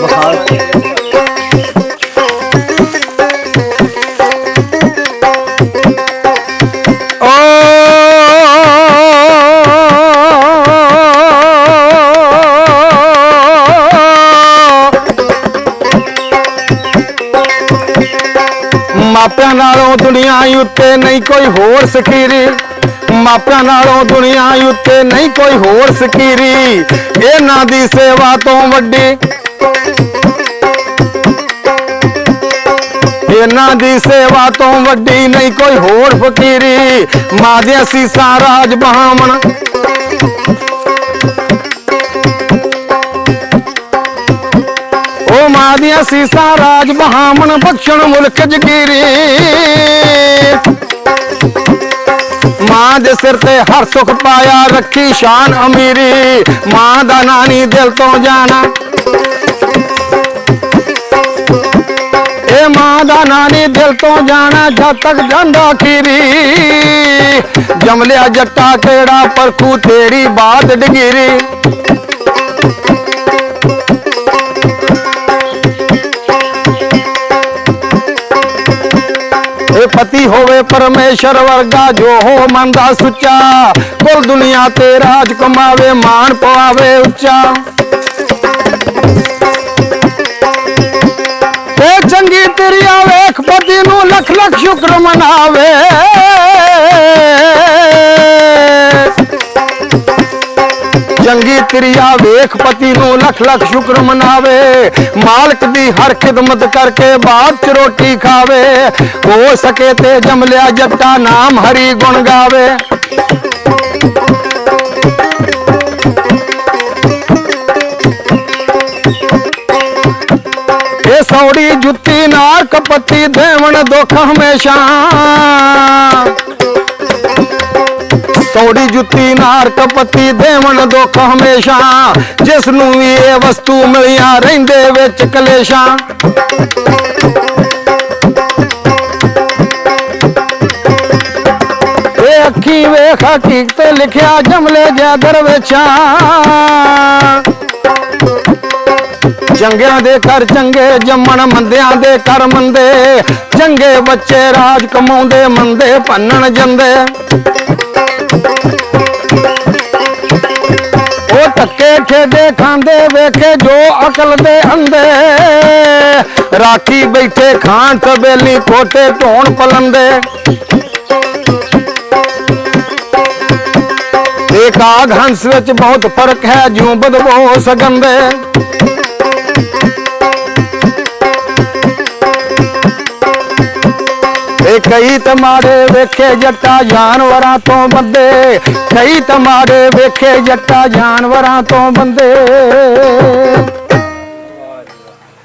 बुखार ਮਾਪਿਆਂ ਨਾਲੋਂ ਦੁਨੀਆ ਉੱਤੇ ਨਹੀਂ ਕੋਈ ਹੋਰ ਸਕੀਰੀ ਮਾਪਿਆਂ ਨਾਲੋਂ ਦੁਨੀਆ ਉੱਤੇ ਨਹੀਂ ਕੋਈ ਹੋਰ ਸਕੀਰੀ ਇਹਨਾਂ ਦੀ ਸੇਵਾ ਤੋਂ ਵੱਡੀ ਇਹਨਾਂ ਦੀ ਸੇਵਾ ਤੋਂ ਵੱਡੀ ਨਹੀਂ ਕੋਈ ਹੋਰ ਫਕੀਰੀ। ਮਾਂ ਦੀਆਂ ਸੀਸਾਂ ਰਾਜ ਬਹਾਵਣ ਉਹ ਮਾਂ ਦੀਆਂ ਸੀਸਾਂ ਰਾਜ ਬਹਾਵਣ ਬਖਸ਼ਣ ਮੁਲਕ ਜਗੀਰੀ। ਮਾਂ ਦੇ ਸਿਰ ਤੇ ਹਰ ਸੁਖ ਪਾਇਆ ਰੱਖੀ ਸ਼ਾਨ ਅਮੀਰੀ। ਮਾਂ ਦਾ ਨਾਨੀ ਦਿਲ ਤੋਂ ਜਾਣਾ। ਮਾਂ ਦਾ ਨਾਨੀ ਦਿਲ ਤੋਂ ਜਾਣਾ ਜਦ ਤੱਕ ਜਾਂਦਾ ਖੀਰੀ। ਜਮ ਲਿਆ ਜੱਟਾ ਕਿਹੜਾ ਪਰਖੂ ਤੇਰੀ ਬਾਤ ਡਗੀਰੀ। ਇਹ ਪਤੀ ਹੋਵੇ ਪਰਮੇਸ਼ਰ ਵਰਗਾ, ਜੋ ਹੋ ਮਨ ਦਾ ਸੁੱਚਾ। ਕੁਲ ਦੁਨੀਆ ਤੇ ਰਾਜ ਕਮਾਵੇ, ਮਾਣ ਪਵਾਵੇ ਉੱਚਾ। ਲੱਖ ਸ਼ੁਕਰ ਮਨਾਵੇ। ਚੰਗੀ ਤੇਰੀਆ ਵੇਖ ਪਤੀ ਨੂੰ ਲੱਖ ਲੱਖ ਸ਼ੁਕਰ ਮਨਾਵੇ। ਮਾਲਕ ਦੀ ਹਰ ਖਿਦਮਤ ਕਰਕੇ ਬਾਅਦ ਚ ਰੋਟੀ ਖਾਵੇ। ਹੋ ਸਕੇ ਤੇ ਜਮ ਲਿਆ ਜੱਟਾ ਨਾਮ ਹਰੀ ਗੁਣ ਗਾਵੇ। ਇਹ ਸੌੜੀ ਜੁੱਤੀ ਨਾਲ ਕਪੱਤੀ ਦੇਵਣ ਦੁੱਖ ਹਮੇਸ਼ਾ। ਸੌੜੀ ਜੁੱਤੀ ਨਾਰਕ ਪਤੀ ਦੇਵਣ ਦੁੱਖ ਹਮੇਸ਼ਾ। ਜਿਸ ਨੂੰ ਵੀ ਇਹ ਵਸਤੂ ਮਿਲੀਆਂ ਰਹਿੰਦੇ ਵਿੱਚ ਕਲੇਸ਼ਾਂ। ਇਹ ਅੱਖੀ ਵੇਖ ਹਕੀਕਤ ਤੇ ਲਿਖਿਆ ਜਮਲੇ ਜਿਆ ਦਰਵੇਸ਼ਾਂ ਚੰਗਿਆਂ ਦੇ ਘਰ ਚੰਗੇ, ਜੰਮਣ ਮੰਦਿਆਂ ਦੇ ਘਰ ਮੰਦੇ। ਚੰਗੇ ਬੱਚੇ ਰਾਜ ਕਮਾਉਂਦੇ, ਮੰਦੇ ਭੰਨਣ ਜਾਂਦੇ। ਉਹ ਟੱਕੇ ਠੇਡੇ ਖਾਂਦੇ, ਵੇਖੇ ਜੋ ਅਕਲ ਦੇ ਅੰਦੇ। ਰਾਖੀ ਬੈਠੇ ਖਾਣ, ਤਬੇਲੀ ਕੋਟੇ ਢੋਣ ਪਲੰਦੇ। ਇੱਕ ਆਗ ਹੰਸ ਵਿੱਚ ਬਹੁਤ ਫ਼ਰਕ ਹੈ, ਜਿਉਂ ਬਦਬੋ ਸਗੰਦੇ। ਕਈ ਤਮਾੜੇ ਵੇਖੇ ਜੱਟਾ ਜਾਨਵਰਾਂ ਤੋਂ ਬੰਦੇ। ਕਈ ਤਮਾੜੇ ਵੇਖੇ ਜੱਟਾ ਜਾਨਵਰਾਂ ਤੋਂ ਬੰਦੇ।